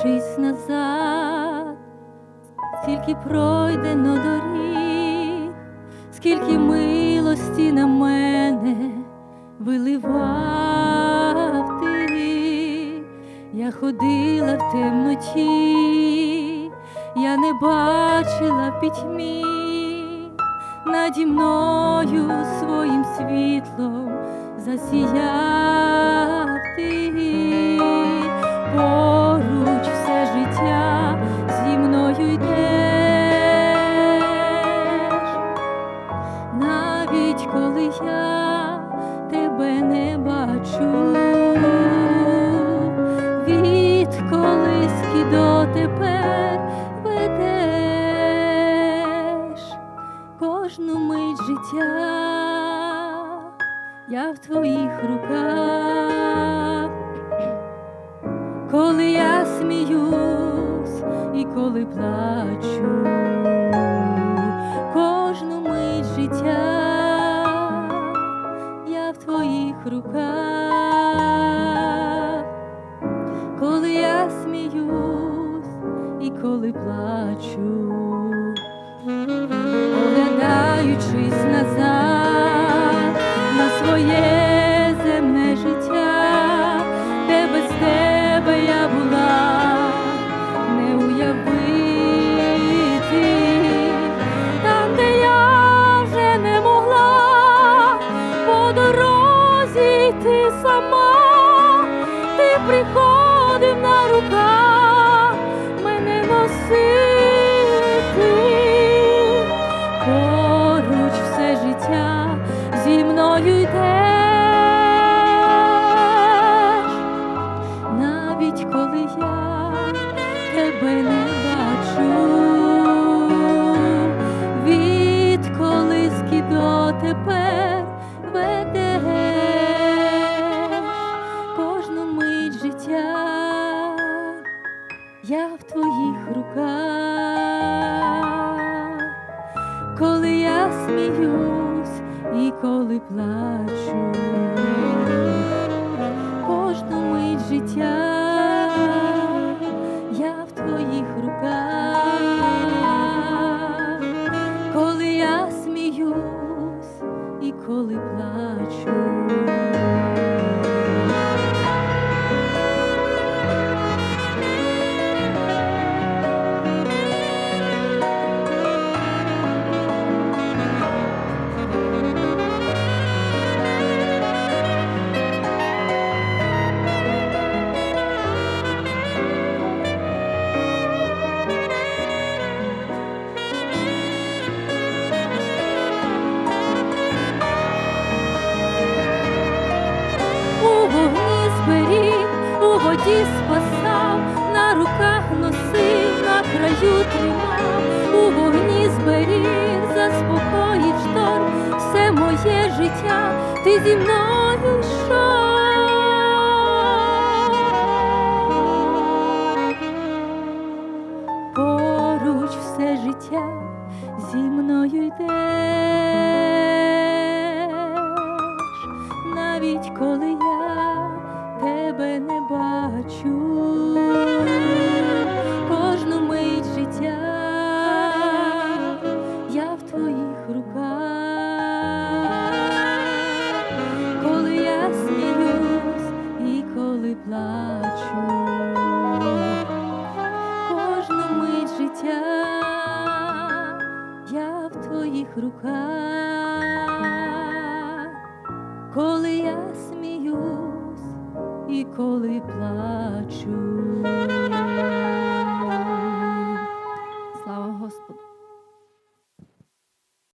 оглядаючись назад, скільки пройдено доріг, скільки милості на мене виливав ти, я ходила в темноті, я не бачила пітьмі, наді мною своїм світлом засіяв ти, я тебе не бачу, від колиски до тепер ведеш кожну мить життя, я в твоїх руках, сміюсь і коли плачу оглядаючись назад навіть коли я тебе не бачу, від колиски до тепер ведеш кожну мить життя я в твоїх руках, коли я сміюсь і коли плачу, коли плачу. У спасав, на руках носив, на краю тримав, у вогні зберіг, заспокоїв шторм, все моє життя, ти зі мною плачу, кожну мить життя я в твоїх руках, коли я сміюсь і коли плачу. Слава Господу.